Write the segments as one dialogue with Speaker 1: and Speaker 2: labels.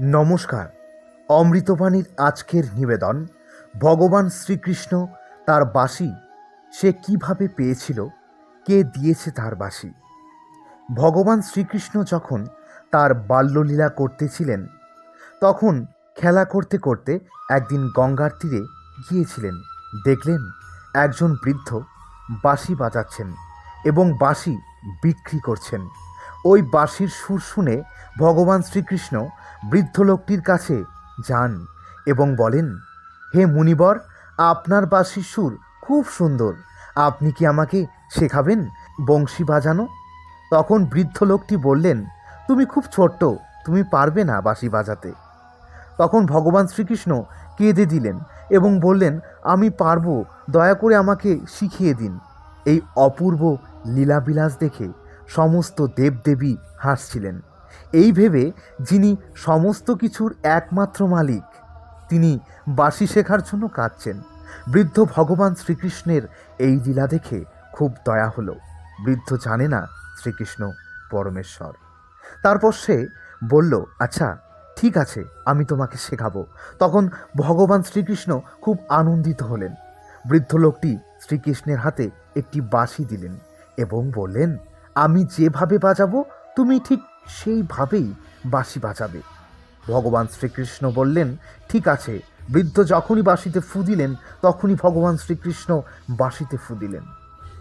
Speaker 1: নমস্কার। অমৃতবাণীর আজকের নিবেদন, ভগবান শ্রীকৃষ্ণ তার বাঁশি সে কীভাবে পেয়েছিল, কে দিয়েছে তার বাসি? ভগবান শ্রীকৃষ্ণ যখন তার বাল্যলীলা করতেছিলেন, তখন খেলা করতে করতে একদিন গঙ্গার তীরে গিয়েছিলেন। দেখলেন একজন বৃদ্ধ বাঁশি বাজাচ্ছেন এবং বাঁশি বিক্রি করছেন। ওই বাঁশির সুর শুনে ভগবান শ্রীকৃষ্ণ বৃদ্ধ লোকটির কাছে যান এবং বলেন, হে মুনিবর, আপনার বাঁশির সুর খুব সুন্দর। আপনি কি আমাকে শেখাবেন বংশী বাজানো? তখন বৃদ্ধ লোকটি বললেন, তুমি খুব ছোট্ট, তুমি পারবে না বাঁশি বাজাতে। তখন ভগবান শ্রীকৃষ্ণ কেঁদে দিলেন এবং বললেন, আমি পারব, দয়া করে আমাকে শিখিয়ে দিন। এই অপূর্ব লীলাবিলাস দেখে সমস্ত দেবদেবী হাসছিলেন। এই ভেবে যিনি সমস্ত কিছুর একমাত্র মালিক, তিনি বাঁশি শেখার জন্য কাঁদছেন। বৃদ্ধ ভগবান শ্রীকৃষ্ণের এই লীলা দেখে খুব দয়া হলো। বৃদ্ধ জানে না শ্রীকৃষ্ণ পরমেশ্বর। তারপর সে বলল আচ্ছা ঠিক আছে, আমি তোমাকে শেখাবো। তখন ভগবান শ্রীকৃষ্ণ খুব আনন্দিত হলেন। বৃদ্ধ লোকটি শ্রীকৃষ্ণের হাতে একটি বাঁশি দিলেন এবং বললেন, আমি যেভাবে বাজাবো, তুমি ঠিক সেইভাবেই বাঁশি বাজাবে। ভগবান শ্রীকৃষ্ণ বললেন, ঠিক আছে, বৃদ্ধ যখনই বাঁশিতে ফু দিলেন, তখনই ভগবান শ্রীকৃষ্ণ বাঁশিতে ফু দিলেন।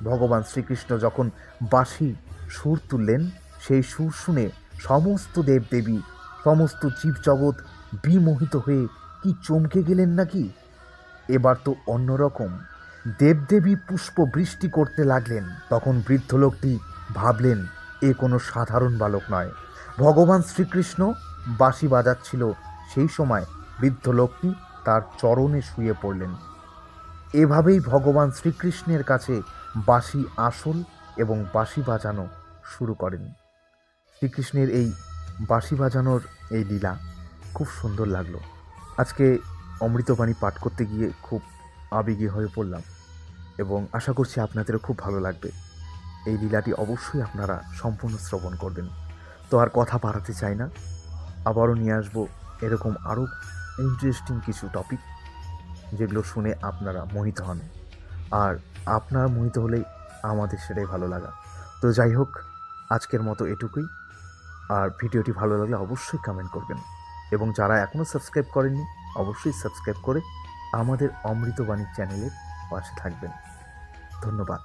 Speaker 1: ভগবান শ্রীকৃষ্ণ যখন বাঁশি সুর তুললেন, সেই সুর শুনে সমস্ত দেবদেবী, সমস্ত জীবজগৎ বিমোহিত হয়ে কি চমকে গেলেন নাকি? এবার তো অন্যরকম। দেবদেবী পুষ্প বৃষ্টি করতে লাগলেন। তখন বৃদ্ধ লোকটি ভাবলেন এ কোনো সাধারণ বালক নয়। ভগবান শ্রীকৃষ্ণ বাঁশি বাজাচ্ছিল। সেই সময় বৃদ্ধ লোকটি তার চরণে শুয়ে পড়লেন। এভাবেই ভগবান শ্রীকৃষ্ণের কাছে বাঁশি আসল এবং বাঁশি বাজানো শুরু করেন। শ্রীকৃষ্ণের এই বাঁশি বাজানোর এই লীলা খুব সুন্দর লাগল। আজকে অমৃতবাণী পাঠ করতে গিয়ে খুব আবেগী হয়ে পড়লাম এবং আশা করছি আপনাদেরও খুব ভালো লাগবে। এই লীলাটি অবশ্যই আপনারা সম্পূর্ণ শ্রবণ করবেন। তো আর কথা বাড়াতে চাই না। আবারও নিয়ে আসব এরকম আরও ইন্টারেস্টিং কিছু টপিক যেগুলো শুনে আপনারা মোহিত হন। আর আপনারা মোহিত হলেই আমাদের সেটাই ভালো লাগা। তো যাই হোক, আজকের মতো এটুকুই। আর ভিডিওটি ভালো লাগলে অবশ্যই কমেন্ট করবেন। এবং যারা এখনও সাবস্ক্রাইব করেননি, অবশ্যই সাবস্ক্রাইব করে আমাদের অমৃতবাণী চ্যানেলের পাশে থাকবেন। ধন্যবাদ।